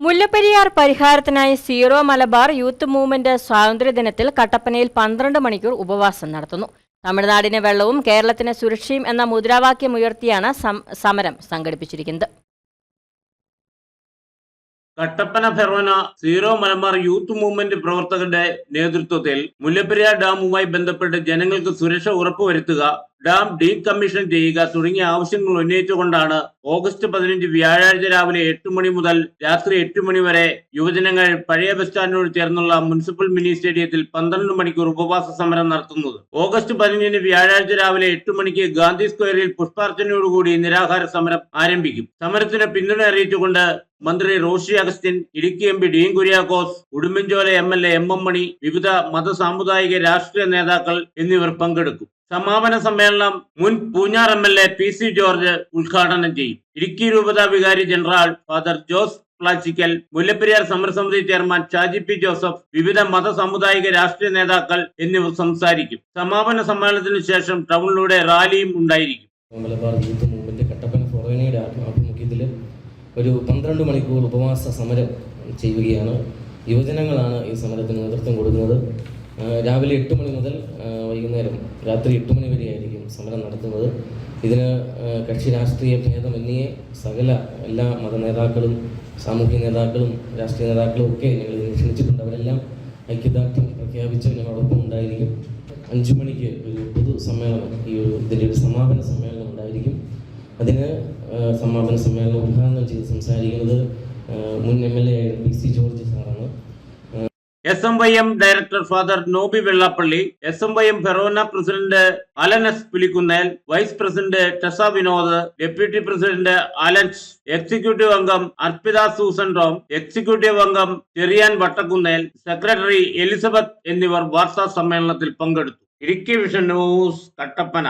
മുല്ലപ്പെരിയാർ പരിഹാരത്തിനായി Syro Malabar youth movement സ്വാതന്ത്ര്യദിനത്തിൽ കട്ടപ്പനയിൽ പന്ത്രണ്ട് മണിക്കൂർ ഉപവാസം നടത്തുന്നു. തമിഴ്നാടിന് വെള്ളവും കേരളത്തിന് സുരക്ഷയും എന്ന മുദ്രാവാക്യം ഉയർത്തിയാണ് സമരം സംഘടിപ്പിച്ചിരിക്കുന്നത്. Kattappana forane Syro Malabar youth movement പ്രവർത്തകരുടെ നേതൃത്വത്തിൽ മുല്ലപ്പെരിയാർ ഡാമുമായി ബന്ധപ്പെട്ട് ജനങ്ങൾക്ക് സുരക്ഷ ഉറപ്പുവരുത്തുക ഡാം ഡീകമ്മീഷൻ ചെയ്യുക തുടങ്ങിയ ആവശ്യങ്ങൾ ഉന്നയിച്ചുകൊണ്ടാണ് ഓഗസ്റ്റ് പതിനഞ്ച് വ്യാഴാഴ്ച രാവിലെ എട്ട് മണി മുതൽ രാത്രി എട്ട് മണി വരെ യുവജനങ്ങൾ പഴയ ബസ് സ്റ്റാൻഡിനോട് ചേർന്നുള്ള മുനിസിപ്പൽ മിനി സ്റ്റേഡിയത്തിൽ പന്ത്രണ്ട് മണിക്കൂർ ഉപവാസ സമരം നടത്തുന്നത്. ഓഗസ്റ്റ് പതിനഞ്ചിന് വ്യാഴാഴ്ച രാവിലെ എട്ട് മണിക്ക് ഗാന്ധി സ്ക്വയറിൽ പുഷ്പാർച്ചനയോടുകൂടി നിരാഹാര സമരം ആരംഭിക്കും. സമരത്തിന് പിന്തുണ അറിയിച്ചുകൊണ്ട് മന്ത്രി Roshi Augustine Idukki M P Dean Kuriakose Udumbanchola M L A M M Mani വിവിധ മത സാമുദായിക രാഷ്ട്രീയ നേതാക്കൾ എന്നിവർ പങ്കെടുക്കും. സമാപന സമ്മേളനം മുൻ Poonjar M L A P C George ഉദ്ഘാടനം ചെയ്യും. ഇടുക്കി രൂപത വികാരി ജനറൽ ഫാദർ ജോസ് പ്ലാച്ചിക്കൽ മുല്ലപ്പെരിയാർ സമരസമിതി ചെയർമാൻ ഷാജി പി ജോസഫ് വിവിധ മത സാമുദായിക രാഷ്ട്രീയ നേതാക്കൾ എന്നിവർ സംസാരിക്കും. സമാപന സമ്മേളനത്തിന് ശേഷം ടൗണിലൂടെ റാലിയും ഉണ്ടായിരിക്കും. ആഭിമുഖ്യത്തിൽ ഒരു പന്ത്രണ്ട് മണിക്കൂർ ഉപവാസ സമരം ചെയ്യുകയാണ്. യുവജനങ്ങളാണ് ഈ സമരത്തിന് നേതൃത്വം കൊടുക്കുന്നത്. രാവിലെ എട്ട് മണി മുതൽ വൈകുന്നേരം രാത്രി എട്ട് മണി വരെയായിരിക്കും സമരം നടത്തുന്നത്. ഇതിന് കക്ഷി രാഷ്ട്രീയ ഭേദം ഭേദമന്യേ സകല എല്ലാ മത നേതാക്കളും സാമൂഹ്യ നേതാക്കളും രാഷ്ട്രീയ നേതാക്കളും ഒക്കെ ഞങ്ങൾ ഇതിനെ ക്ഷണിച്ചിട്ടുണ്ട് അവരെല്ലാം ഐക്യദാർഢ്യം പ്രഖ്യാപിച്ച് ഞങ്ങളോടൊപ്പം ഉണ്ടായിരിക്കും. അഞ്ചു മണിക്ക് ഒരു പൊതു സമ്മേളനം ഈ ഒരു ഇതിന്റെ ഒരു സമാപന സമ്മേളനം ഉണ്ടായിരിക്കും. അതിന് സമാപന സമ്മേളനം ഉദ്ഘാടനം ചെയ്ത് സംസാരിക്കുന്നത് മുൻ എം എൽ എ ആയിരുന്നു P C George S M Y M director father Noby Vellappally S M Y M forane president Alan S Pulikkunnel vice president Tessa Vinod deputy president Allens executive അംഗം Arpitha Susan Rome executive അംഗം Cherian Vattakkunnel secretary Elizabeth എന്നിവർ വാർത്താ സമ്മേളനത്തിൽ പങ്കെടുത്തു. Idukki vision news Kattappana.